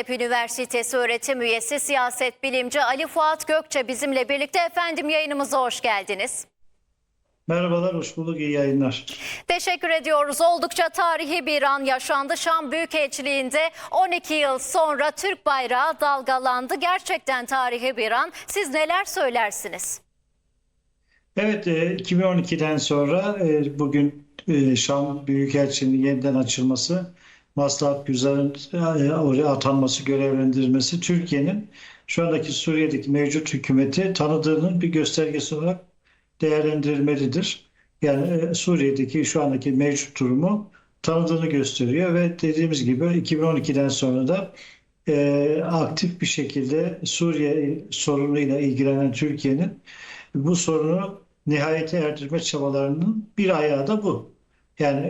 Hacettepe Üniversitesi öğretim üyesi siyaset bilimci Ali Fuat Gökçe bizimle birlikte efendim yayınımıza hoş geldiniz. Merhabalar, hoş bulduk, iyi yayınlar. Teşekkür ediyoruz. Oldukça tarihi bir an yaşandı. Şam Büyükelçiliği'nde 12 yıl sonra Türk bayrağı dalgalandı. Gerçekten tarihi bir an. Siz neler söylersiniz? Evet, e, 2012'den sonra e, bugün e, Şam Büyükelçiliği'nin yeniden açılması, Maslahat Güzel'in e, oraya atanması, görevlendirilmesi Türkiye'nin şu andaki Suriye'deki mevcut hükümeti tanıdığının bir göstergesi olarak değerlendirilmelidir. Yani e, Suriye'deki şu andaki mevcut durumu tanıdığını gösteriyor ve dediğimiz gibi 2012'den sonra da e, aktif bir şekilde Suriye sorunuyla ilgilenen Türkiye'nin bu sorunu nihayete erdirme çabalarının bir ayağı da bu. Yani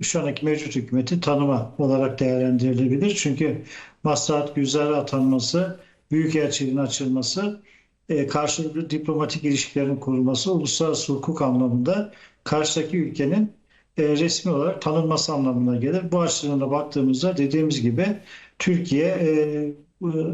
e, şu andaki mevcut hükümeti tanıma olarak değerlendirilebilir. Çünkü maslahat güzel atanması, büyükelçiliğin açılması, e, karşılıklı diplomatik ilişkilerin kurulması, uluslararası hukuk anlamında karşıdaki ülkenin e, resmi olarak tanınması anlamına gelir. Bu açıdan da baktığımızda dediğimiz gibi Türkiye e,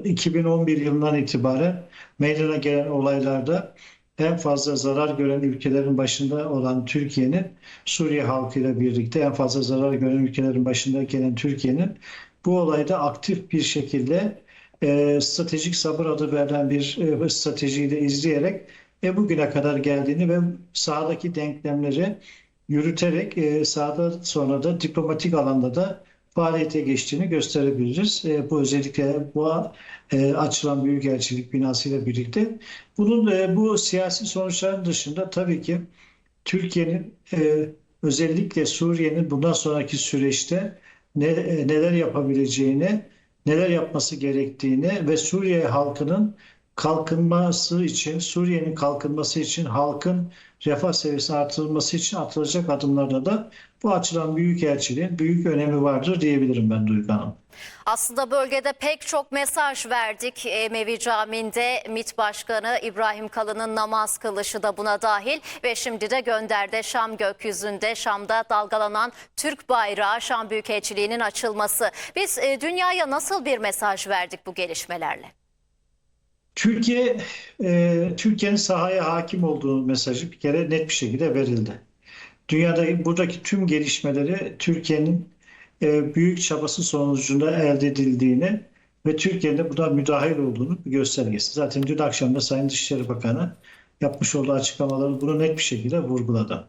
2011 yılından itibaren meydana gelen olaylarda en fazla zarar gören ülkelerin başında olan Türkiye'nin Suriye halkıyla birlikte en fazla zarar gören ülkelerin başında gelen Türkiye'nin bu olayda aktif bir şekilde e, stratejik sabır adı verilen bir e, stratejiyi de izleyerek e, bugüne kadar geldiğini ve sahadaki denklemleri yürüterek e, sahada sonra da diplomatik alanda da faaliyete geçtiğini gösterebiliriz. E, bu özellikle bu e, açılan Büyükelçilik binasıyla birlikte. Bunun e, bu siyasi sonuçların dışında tabii ki Türkiye'nin e, özellikle Suriye'nin bundan sonraki süreçte ne, e, neler yapabileceğini, neler yapması gerektiğini ve Suriye halkının kalkınması için, Suriye'nin kalkınması için, halkın refah seviyesinin artırılması için atılacak adımlarda da bu açılan büyükelçiliğin büyük önemi vardır diyebilirim ben Duygu Hanım. Aslında bölgede pek çok mesaj verdik. Emevi Camii'nde MİT Başkanı İbrahim Kalın'ın namaz kılışı da buna dahil ve şimdi de gönderdi Şam gökyüzünde Şam'da dalgalanan Türk bayrağı Şam Büyükelçiliği'nin açılması. Biz e, dünyaya nasıl bir mesaj verdik bu gelişmelerle? Türkiye, e, Türkiye'nin sahaya hakim olduğu mesajı bir kere net bir şekilde verildi. Dünyada buradaki tüm gelişmeleri Türkiye'nin e, büyük çabası sonucunda elde edildiğini ve Türkiye'nin de buna müdahil olduğunu bir göstergesi. Zaten dün akşam da Sayın Dışişleri Bakanı yapmış olduğu açıklamaları bunu net bir şekilde vurguladı.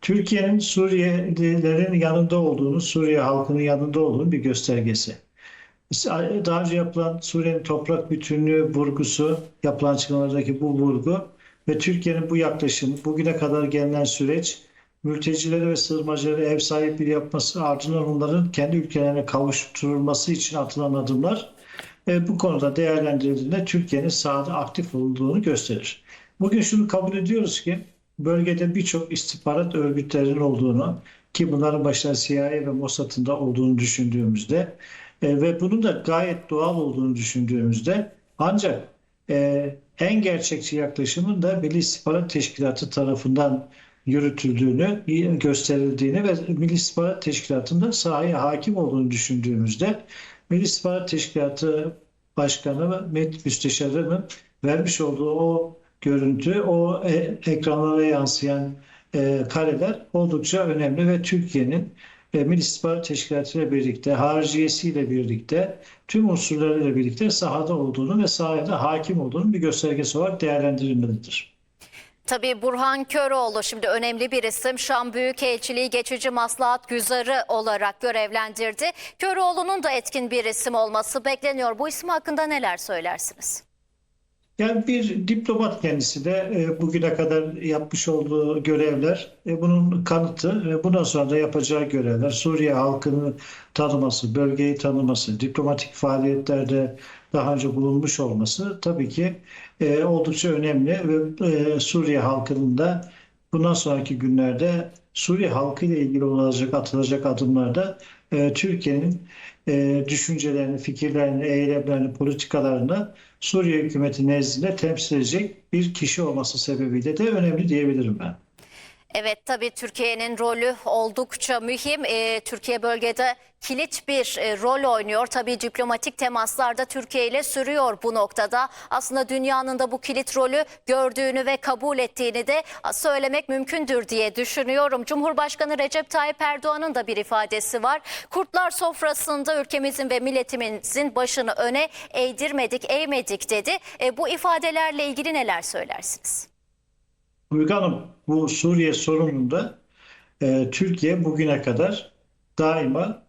Türkiye'nin Suriyelilerin yanında olduğunu, Suriye halkının yanında olduğunu bir göstergesi. Daha önce yapılan Suriye'nin toprak bütünlüğü vurgusu, yapılan açıklamalardaki bu vurgu ve Türkiye'nin bu yaklaşımı, bugüne kadar gelinen süreç, mültecileri ve sığınmacıları ev sahipliği yapması, ardından onların kendi ülkelerine kavuşturulması için atılan adımlar e, bu konuda değerlendirildiğinde Türkiye'nin sahada aktif olduğunu gösterir. Bugün şunu kabul ediyoruz ki bölgede birçok istihbarat örgütlerinin olduğunu ki bunların başında CIA ve Mossad'ın da olduğunu düşündüğümüzde e, ve bunun da gayet doğal olduğunu düşündüğümüzde ancak e, en gerçekçi yaklaşımın da Milli İstihbarat Teşkilatı tarafından yürütüldüğünü, gösterildiğini ve Milli İstihbarat Teşkilatı'nda sahaya hakim olduğunu düşündüğümüzde Milli İstihbarat Teşkilatı Başkanı Met Müsteşarı'nın vermiş olduğu o görüntü, o e, ekranlara yansıyan e, kareler oldukça önemli ve Türkiye'nin e, Milli İstihbarat Teşkilatı ile birlikte, hariciyesiyle birlikte, tüm unsurlarıyla birlikte sahada olduğunu ve sahada hakim olduğunu bir göstergesi olarak değerlendirilmelidir. Tabii Burhan Köroğlu şimdi önemli bir isim Şam Büyükelçiliği geçici maslahat güzarı olarak görevlendirdi. Köroğlu'nun da etkin bir isim olması bekleniyor. Bu isim hakkında neler söylersiniz? Yani bir diplomat kendisi de e, bugüne kadar yapmış olduğu görevler e, bunun kanıtı ve bundan sonra da yapacağı görevler Suriye halkını tanıması, bölgeyi tanıması, diplomatik faaliyetlerde daha önce bulunmuş olması tabii ki e, oldukça önemli ve e, Suriye halkının da bundan sonraki günlerde Suriye halkı ile ilgili olacak atılacak adımlarda e, Türkiye'nin e, düşüncelerini, fikirlerini, eylemlerini, politikalarını Suriye hükümeti nezdinde temsil edecek bir kişi olması sebebiyle de önemli diyebilirim ben. Evet tabii Türkiye'nin rolü oldukça mühim. Ee, Türkiye bölgede kilit bir e, rol oynuyor. Tabii diplomatik temaslar da Türkiye ile sürüyor bu noktada. Aslında dünyanın da bu kilit rolü gördüğünü ve kabul ettiğini de söylemek mümkündür diye düşünüyorum. Cumhurbaşkanı Recep Tayyip Erdoğan'ın da bir ifadesi var. Kurtlar sofrasında ülkemizin ve milletimizin başını öne eğdirmedik, eğmedik dedi. E, bu ifadelerle ilgili neler söylersiniz? Uygar Hanım, bu Suriye sorununda e, Türkiye bugüne kadar daima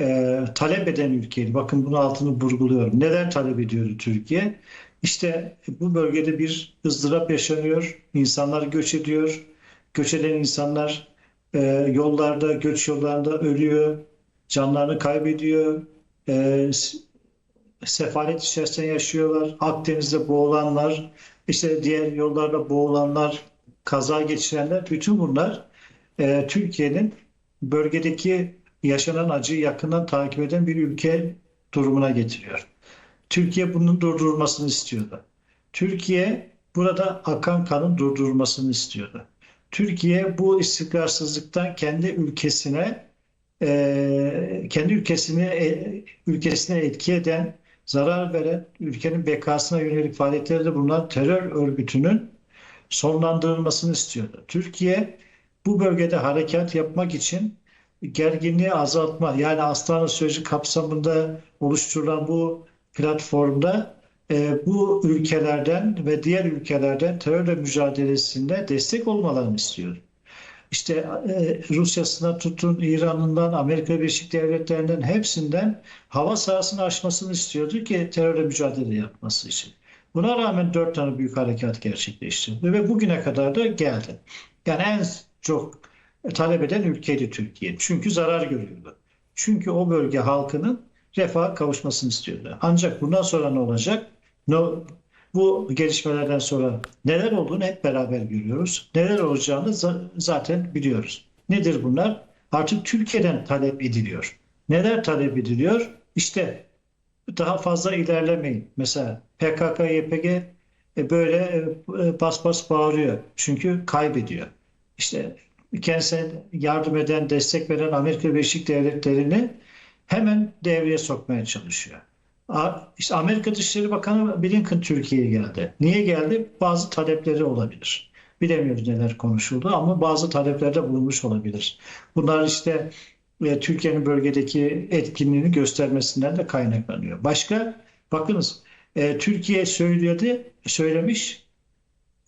e, talep eden ülkeydi. Bakın bunun altını vurguluyorum. Neler talep ediyordu Türkiye? İşte bu bölgede bir ızdırap yaşanıyor. İnsanlar göç ediyor. Göç eden insanlar e, yollarda, göç yollarında ölüyor. Canlarını kaybediyor. E, sefalet içerisinde yaşıyorlar. Akdeniz'de boğulanlar, işte diğer yollarda boğulanlar, kaza geçirenler, bütün bunlar e, Türkiye'nin bölgedeki yaşanan acıyı yakından takip eden bir ülke durumuna getiriyor. Türkiye bunun durdurulmasını istiyordu. Türkiye burada akan kanın durdurulmasını istiyordu. Türkiye bu istikrarsızlıktan kendi ülkesine e, kendi ülkesini e, ülkesine etki eden, zarar veren, ülkenin bekasına yönelik faaliyetlerde bulunan terör örgütünün sonlandırılmasını istiyordu. Türkiye bu bölgede harekat yapmak için gerginliği azaltma yani Astana süreci kapsamında oluşturulan bu platformda e, bu ülkelerden ve diğer ülkelerden terörle mücadelesinde destek olmalarını istiyor. İşte e, Rusya'sına tutun, İran'ından, Amerika Birleşik Devletleri'nden hepsinden hava sahasını aşmasını istiyordu ki terörle mücadele yapması için. Buna rağmen dört tane büyük harekat gerçekleştirdi ve bugüne kadar da geldi. Yani en çok talep eden ülkeydi Türkiye. Çünkü zarar görüyordu. Çünkü o bölge halkının refaha kavuşmasını istiyordu. Ancak bundan sonra ne olacak? Ne, bu gelişmelerden sonra neler olduğunu hep beraber görüyoruz. Neler olacağını za- zaten biliyoruz. Nedir bunlar? Artık Türkiye'den talep ediliyor. Neler talep ediliyor? İşte daha fazla ilerlemeyin. Mesela PKK, YPG e, böyle e, bas bas bağırıyor. Çünkü kaybediyor. İşte kendisine yardım eden, destek veren Amerika Birleşik Devletleri'ni hemen devreye sokmaya çalışıyor. İşte Amerika Dışişleri Bakanı Blinken Türkiye'ye geldi. Niye geldi? Bazı talepleri olabilir. Bilemiyoruz neler konuşuldu ama bazı taleplerde bulunmuş olabilir. Bunlar işte e, Türkiye'nin bölgedeki etkinliğini göstermesinden de kaynaklanıyor. Başka, bakınız e, Türkiye söylüyordu, söylemiş,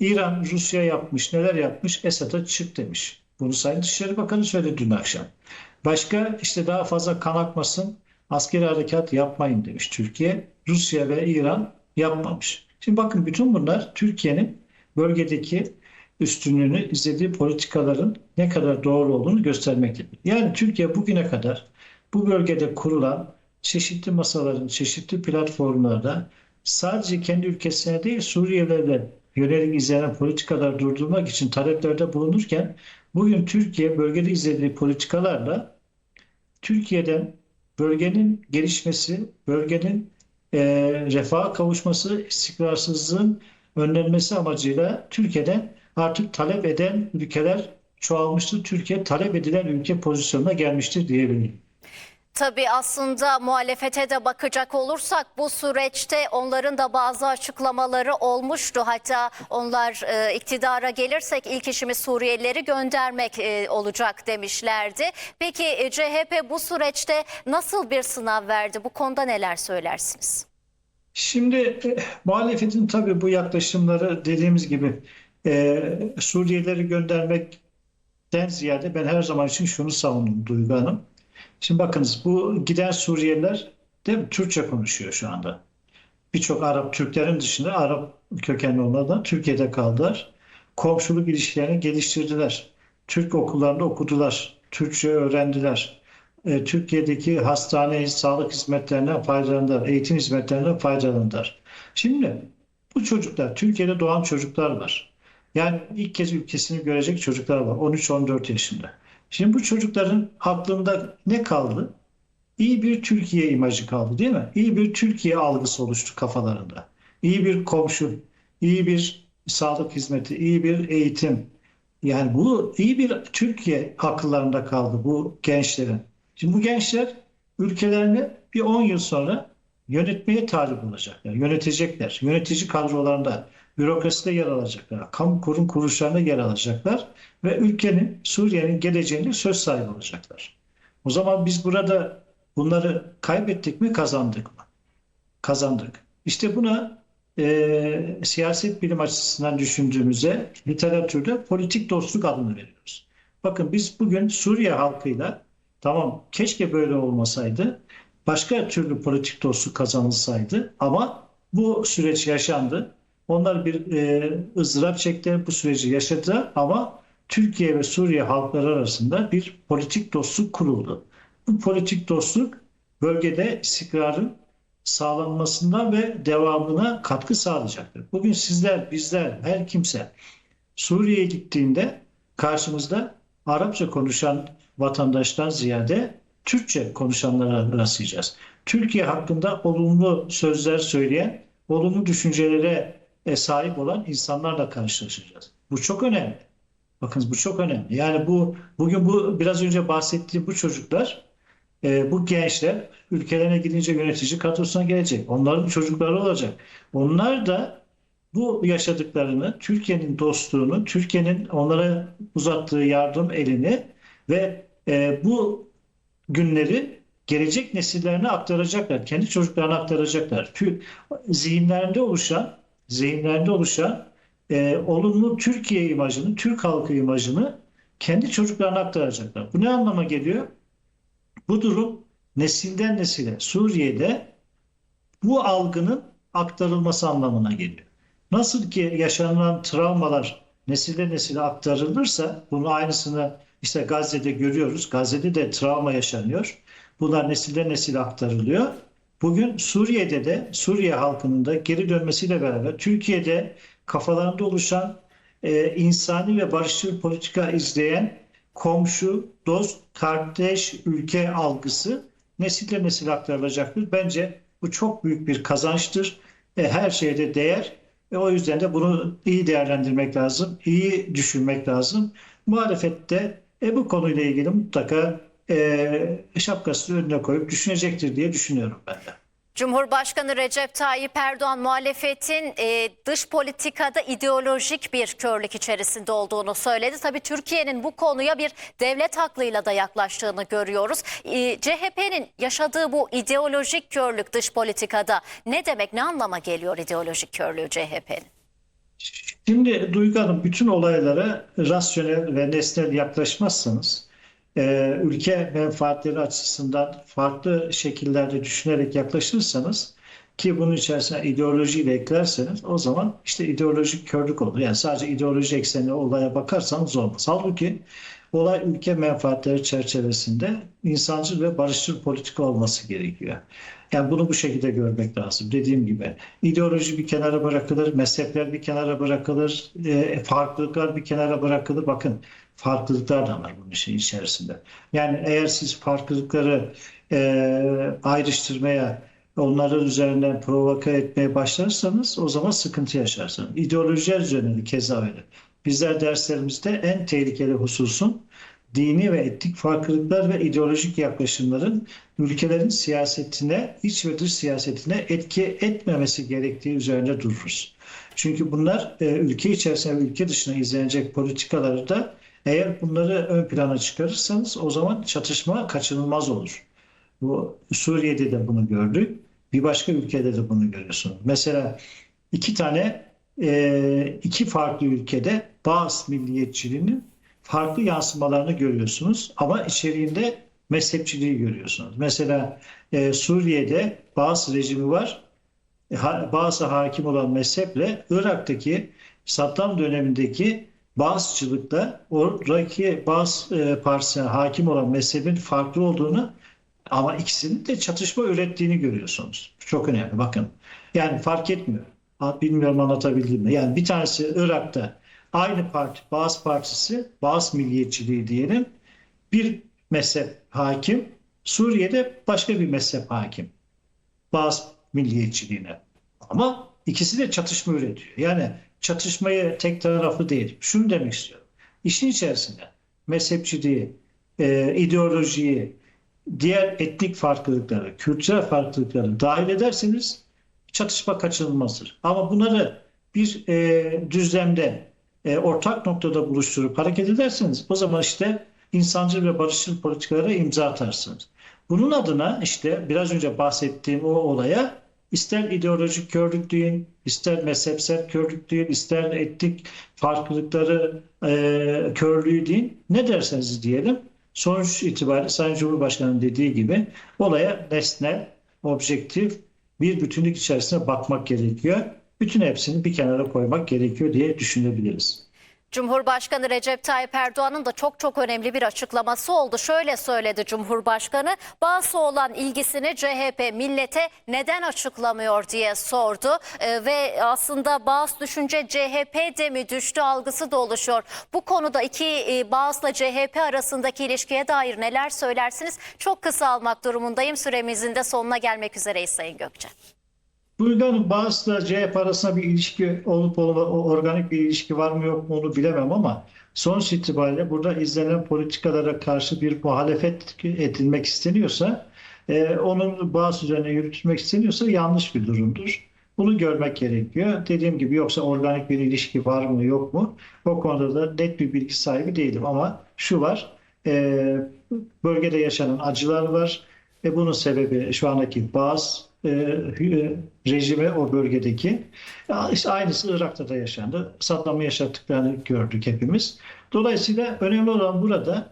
İran Rusya yapmış, neler yapmış? Esad'a çık demiş. Bunu Sayın Dışişleri Bakanı söyledi dün akşam. Başka işte daha fazla kan akmasın, askeri harekat yapmayın demiş Türkiye. Rusya ve İran yapmamış. Şimdi bakın bütün bunlar Türkiye'nin bölgedeki üstünlüğünü izlediği politikaların ne kadar doğru olduğunu göstermektedir. Yani Türkiye bugüne kadar bu bölgede kurulan çeşitli masaların, çeşitli platformlarda sadece kendi ülkesine değil Suriyelilerle yönelik izlenen politikalar durdurmak için taleplerde bulunurken bugün Türkiye bölgede izlediği politikalarla Türkiye'den bölgenin gelişmesi, bölgenin e, refaha kavuşması, istikrarsızlığın önlenmesi amacıyla Türkiye'den artık talep eden ülkeler çoğalmıştır. Türkiye talep edilen ülke pozisyonuna gelmiştir diyebilirim. Tabii aslında muhalefete de bakacak olursak bu süreçte onların da bazı açıklamaları olmuştu. Hatta onlar e, iktidara gelirsek ilk işimiz Suriyelileri göndermek e, olacak demişlerdi. Peki e, CHP bu süreçte nasıl bir sınav verdi? Bu konuda neler söylersiniz? Şimdi e, muhalefetin tabii bu yaklaşımları dediğimiz gibi e, Suriyelileri göndermekten ziyade ben her zaman için şunu savundum Duygu Hanım. Şimdi bakınız bu giden Suriyeliler mi? Türkçe konuşuyor şu anda. Birçok Arap Türklerin dışında Arap kökenli olanlar Türkiye'de kaldılar. Komşuluk ilişkilerini geliştirdiler. Türk okullarında okudular. Türkçe öğrendiler. E, Türkiye'deki hastane, sağlık hizmetlerinden faydalandılar. Eğitim hizmetlerinden faydalandılar. Şimdi bu çocuklar, Türkiye'de doğan çocuklar var. Yani ilk kez ülkesini görecek çocuklar var. 13-14 yaşında. Şimdi bu çocukların aklında ne kaldı? İyi bir Türkiye imajı kaldı değil mi? İyi bir Türkiye algısı oluştu kafalarında. İyi bir komşu, iyi bir sağlık hizmeti, iyi bir eğitim, Yani bu iyi bir Türkiye akıllarında kaldı bu gençlerin. Şimdi bu gençler ülkelerini bir 10 yıl sonra yönetmeye talip olacaklar, yönetecekler. Yönetici kadrolarında, bürokraside yer alacaklar, kamu kurum kuruluşlarında yer alacaklar ve ülkenin, Suriye'nin geleceğinde söz sahibi olacaklar. O zaman biz burada bunları kaybettik mi, kazandık mı? Kazandık. İşte buna e, siyaset bilim açısından düşündüğümüzde literatürde politik dostluk adını veriyoruz. Bakın biz bugün Suriye halkıyla tamam keşke böyle olmasaydı başka türlü politik dostluk kazanılsaydı ama bu süreç yaşandı. Onlar bir e, ızdırap çektiler, bu süreci yaşadılar ama Türkiye ve Suriye halkları arasında bir politik dostluk kuruldu. Bu politik dostluk bölgede istikrarın sağlanmasına ve devamına katkı sağlayacaktır. Bugün sizler, bizler, her kimse Suriye'ye gittiğinde karşımızda Arapça konuşan vatandaştan ziyade Türkçe konuşanlara rastlayacağız. Türkiye hakkında olumlu sözler söyleyen, olumlu düşüncelere sahip olan insanlarla karşılaşacağız. Bu çok önemli. Bakın bu çok önemli. Yani bu bugün bu biraz önce bahsettiğim bu çocuklar, e, bu gençler ülkelerine gidince yönetici kadrosuna gelecek. Onların çocukları olacak. Onlar da bu yaşadıklarını, Türkiye'nin dostluğunu, Türkiye'nin onlara uzattığı yardım elini ve e, bu günleri gelecek nesillerine aktaracaklar. Kendi çocuklarına aktaracaklar. Zihinlerinde oluşan, zihinlerinde oluşan e, olumlu Türkiye imajını, Türk halkı imajını kendi çocuklarına aktaracaklar. Bu ne anlama geliyor? Bu durum nesilden nesile Suriye'de bu algının aktarılması anlamına geliyor. Nasıl ki yaşanılan travmalar nesilden nesile aktarılırsa bunun aynısını işte Gazze'de görüyoruz. Gazze'de de travma yaşanıyor. Bunlar nesilden nesile aktarılıyor. Bugün Suriye'de de Suriye halkının da geri dönmesiyle beraber Türkiye'de kafalarında oluşan e, insani ve barışçıl politika izleyen komşu, dost, kardeş, ülke algısı nesilden nesile aktarılacaktır. Bence bu çok büyük bir kazançtır. E, her şeyde değer. E, o yüzden de bunu iyi değerlendirmek lazım, iyi düşünmek lazım. Muhalefette e, bu konuyla ilgili mutlaka e, şapkasını önüne koyup düşünecektir diye düşünüyorum ben de. Cumhurbaşkanı Recep Tayyip Erdoğan muhalefetin e, dış politikada ideolojik bir körlük içerisinde olduğunu söyledi. Tabii Türkiye'nin bu konuya bir devlet aklıyla da yaklaştığını görüyoruz. E, CHP'nin yaşadığı bu ideolojik körlük dış politikada ne demek, ne anlama geliyor ideolojik körlüğü CHP'nin? Şimdi Duygu Hanım bütün olaylara rasyonel ve nesnel yaklaşmazsanız e, ülke menfaatleri açısından farklı şekillerde düşünerek yaklaşırsanız ki bunun içerisine ideolojiyle eklerseniz o zaman işte ideolojik körlük olur. Yani sadece ideoloji eksenli olaya bakarsanız olmaz. Halbuki olay ülke menfaatleri çerçevesinde insancıl ve barışçıl politika olması gerekiyor. Yani bunu bu şekilde görmek lazım. Dediğim gibi ideoloji bir kenara bırakılır, mezhepler bir kenara bırakılır, e, farklılıklar bir kenara bırakılır. Bakın farklılıklar da var bunun işin içerisinde. Yani eğer siz farklılıkları e, ayrıştırmaya, onların üzerinden provoke etmeye başlarsanız o zaman sıkıntı yaşarsınız. İdeolojiler üzerine de keza öyle. Bizler derslerimizde en tehlikeli hususun dini ve etnik farklılıklar ve ideolojik yaklaşımların ülkelerin siyasetine, iç ve dış siyasetine etki etmemesi gerektiği üzerinde dururuz. Çünkü bunlar e, ülke içerisinde ve ülke dışına izlenecek politikaları da eğer bunları ön plana çıkarırsanız o zaman çatışma kaçınılmaz olur. Bu Suriye'de de bunu gördük. Bir başka ülkede de bunu görüyorsunuz. Mesela iki tane e, iki farklı ülkede Bağız milliyetçiliğinin farklı yansımalarını görüyorsunuz ama içeriğinde mezhepçiliği görüyorsunuz. Mesela e, Suriye'de Bağız rejimi var. Ha- Bağız'a hakim olan mezheple Irak'taki Saddam dönemindeki Bağızçılıkta oradaki Bağız e, partisine hakim olan mezhebin farklı olduğunu ama ikisinin de çatışma ürettiğini görüyorsunuz. Çok önemli bakın. Yani fark etmiyor. Bilmiyorum anlatabildim mi? Yani bir tanesi Irak'ta aynı parti, Bağız Partisi, Bağız Milliyetçiliği diyelim. Bir mezhep hakim. Suriye'de başka bir mezhep hakim. Bağız milliyetçiliğine. Ama ikisi de çatışma üretiyor. Yani çatışmayı tek taraflı değil. Şunu demek istiyorum. işin içerisinde mezhepçiliği, e, ideolojiyi, diğer etnik farklılıkları, kültürel farklılıkları dahil ederseniz çatışma kaçınılmazdır. Ama bunları bir e, düzlemde, e, ortak noktada buluşturup hareket ederseniz o zaman işte insancıl ve barışçıl politikalara imza atarsınız. Bunun adına işte biraz önce bahsettiğim o olaya ister ideolojik körlük deyin, ister mezhepsel körlük deyin, ister etnik farklılıkları e, körlüğü deyin, ne derseniz diyelim. Sonuç itibariyle Sayın Cumhurbaşkanı'nın dediği gibi olaya nesnel, objektif bir bütünlük içerisine bakmak gerekiyor. Bütün hepsini bir kenara koymak gerekiyor diye düşünebiliriz. Cumhurbaşkanı Recep Tayyip Erdoğan'ın da çok çok önemli bir açıklaması oldu. Şöyle söyledi Cumhurbaşkanı, bağısı olan ilgisini CHP millete neden açıklamıyor diye sordu. Ee, ve aslında bağıs düşünce CHP'de mi düştü algısı da oluşuyor. Bu konuda iki e, bağısla CHP arasındaki ilişkiye dair neler söylersiniz? Çok kısa almak durumundayım. Süremizin de sonuna gelmek üzereyiz Sayın Gökçe. Buradan bazıla CHP arasında bir ilişki olup olma, organik bir ilişki var mı yok mu onu bilemem ama sonuç itibariyle burada izlenen politikalara karşı bir muhalefet edilmek isteniyorsa e, onun bazı üzerine yürütülmek isteniyorsa yanlış bir durumdur. Bunu görmek gerekiyor. Dediğim gibi yoksa organik bir ilişki var mı yok mu? O konuda da net bir bilgi sahibi değilim ama şu var. e, bölgede yaşanan acılar var ve bunun sebebi şu andaki bazı e, hü- rejimi o bölgedeki. İşte aynısı Irak'ta da yaşandı. Saddam'ı yaşattıklarını gördük hepimiz. Dolayısıyla önemli olan burada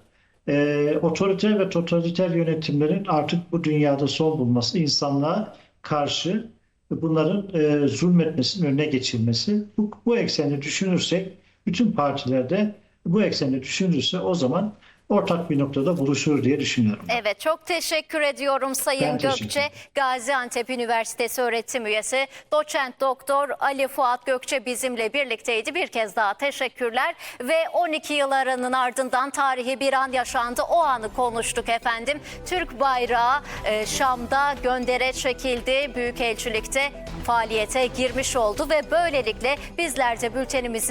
e, otoriter ve totaliter yönetimlerin artık bu dünyada son bulması, insanlığa karşı bunların e, zulmetmesinin önüne geçilmesi. Bu, bu ekseni düşünürsek, bütün partilerde bu ekseni düşünürse o zaman ortak bir noktada buluşur diye düşünüyorum. Evet çok teşekkür ediyorum Sayın Ben Gökçe. Gaziantep Üniversitesi öğretim üyesi doçent doktor Ali Fuat Gökçe bizimle birlikteydi. Bir kez daha teşekkürler ve 12 yıl aranın ardından tarihi bir an yaşandı. O anı konuştuk efendim. Türk bayrağı e, Şam'da göndere çekildi. Büyükelçilikte faaliyete girmiş oldu ve böylelikle bizler de bültenimizin